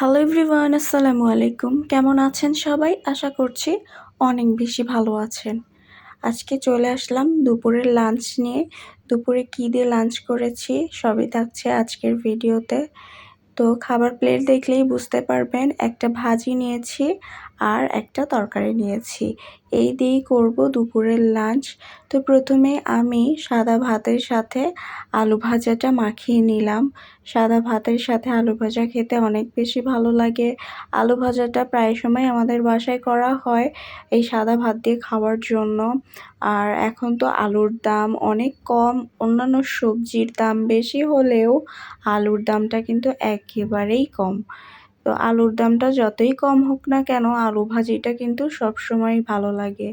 Hello everyone আসসালামু আলাইকুম। কেমন আছেন সবাই? আশা করছি অনেক বেশি ভালো আছেন। আজকে চলে আসলাম দুপুরের লাঞ্চ নিয়ে। দুপুরে কী দিয়ে লাঞ্চ করেছি সবই থাকছে আজকের ভিডিওতে। তো খাবার প্লেট দেখলেই বুঝতে পারবেন, একটা ভাজি নিয়েছি আর একটা তরকারি নিয়েছি। এই দিয়েই করব দুপুরের লাঞ্চ তো প্রথমে আমি সাদা ভাতের সাথে আলু ভাজাটা মাখিয়ে নিলাম। সাদা ভাতের সাথে আলু ভাজা খেতে অনেক বেশি ভালো লাগে। আলু ভাজাটা প্রায় সময় আমাদের বাসায় করা হয় এই সাদা ভাত দিয়ে খাওয়ার জন্য। আর এখন তো আলুর দাম অনেক কম। অন্যান্য সবজির দাম বেশি হলেও আলুর দামটা কিন্তু একেবারেই কম। তো আলুর দামটা যতই কম হোক না কেন, আলু ভাজিটা কিন্তু সবসময় ভালো লাগে।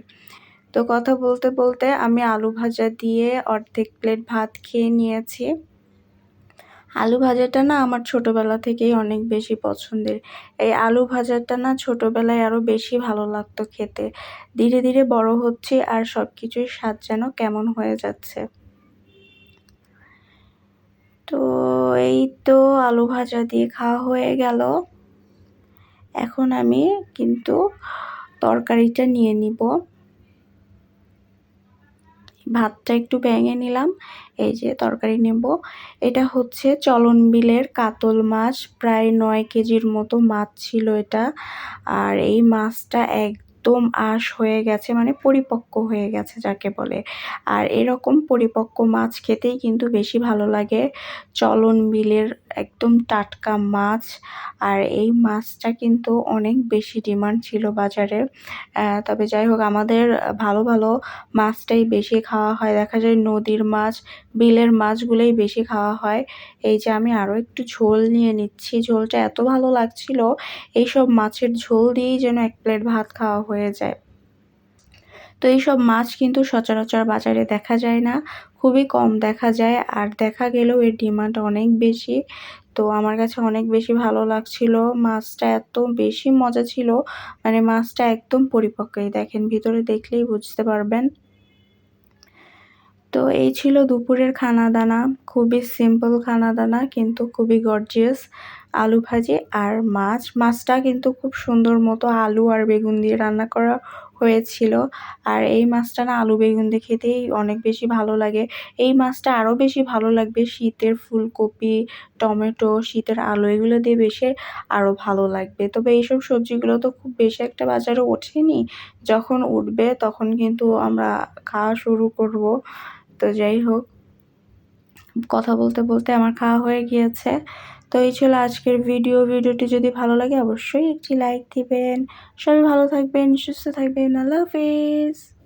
তো কথা বলতে বলতে আমি আলু ভাজা দিয়ে অর্ধেক প্লেট ভাত খেয়ে নিয়েছি। আলু ভাজাটা না আমার ছোটোবেলা থেকেই অনেক বেশি পছন্দের। এই আলু ভাজাটা না ছোটোবেলায় আরও বেশি ভালো লাগতো খেতে। ধীরে ধীরে বড় হচ্ছে আর সব কিছুর স্বাদ যেন কেমন হয়ে যাচ্ছে। তো এই তো আলু ভাজা দিয়ে খাওয়া হয়ে গেল। এখন আমি কিন্তু তরকারিটা নিয়ে নিব। ভাতটা একটু ভেঙে নিলাম, এই যে তরকারি নেব। এটা হচ্ছে চলন বিলের কাতল মাছ, প্রায় নয় কেজির মতো মাছ ছিল এটা। আর এই মাছটা এক একদম আঁশ হয়ে গেছে মানে পরিপক্ক হয়ে গেছে যাকে বলে। আর এরকম পরিপক্ক মাছ খেতেই কিন্তু বেশি ভালো লাগে। চলন বিলের একদম টাটকা মাছ। আর এই মাছটা কিন্তু অনেক বেশি ডিমান্ড ছিল বাজারে। তবে যাই হোক, আমাদের ভালো ভালো মাছটাই বেশি খাওয়া হয়। দেখা যায় নদীর মাছ, বিলের মাছগুলোই বেশি খাওয়া হয়। এই যে আমি আরও একটু ঝোল নিয়ে নিচ্ছি। ঝোলটা এত ভালো লাগছিল, এইসব মাছের ঝোল দিয়েই যেন এক প্লেট ভাত খাওয়া হয়ে যায়। তো এইসব মাছ কিন্তু সচরাচর বাজারে দেখা যায় না। খুবই কম দেখা যায়। আর দেখা গেলেও এর ডিমান্ড অনেক বেশি। তো আমার কাছে অনেক বেশি ভালো লাগছিল। মাছটা এত বেশি মজা ছিল। মানে মাছটা একদম পরিপক্কই। দেখেন, ভিতরে দেখলেই বুঝতে পারবেন। তো এই ছিল দুপুরের খানা দানা খুবই সিম্পল খানা দানা কিন্তু খুবই গর্জিয়াস আলু ভাজি আর মাছ। মাছটা কিন্তু খুব সুন্দর মতো আলু আর বেগুন দিয়ে রান্না করা হয়েছিল। আর এই মাছটা না আলু বেগুন দিয়ে খেতেই অনেক বেশি ভালো লাগে। এই মাছটা আরও বেশি ভালো লাগবে শীতের ফুলকপি, টমেটো, শীতের আলু, এগুলো দিয়ে বেশি আরও ভালো লাগবে। তবে এইসব সবজিগুলো তো খুব বেশি একটা বাজারে ওঠেনি। যখন উঠবে তখন কিন্তু আমরা খাওয়া শুরু করব। তো যাই হোক, কথা বলতে বলতে আমার খাওয়া হয়ে গিয়েছে। তো এই ছিল আজকের ভিডিও। ভিডিওটি যদি ভালো লাগে, অবশ্যই একটি লাইক দিবেন। সবাই ভালো থাকবেন, সুস্থ থাকবেন। আল্লাহ হাফিজ।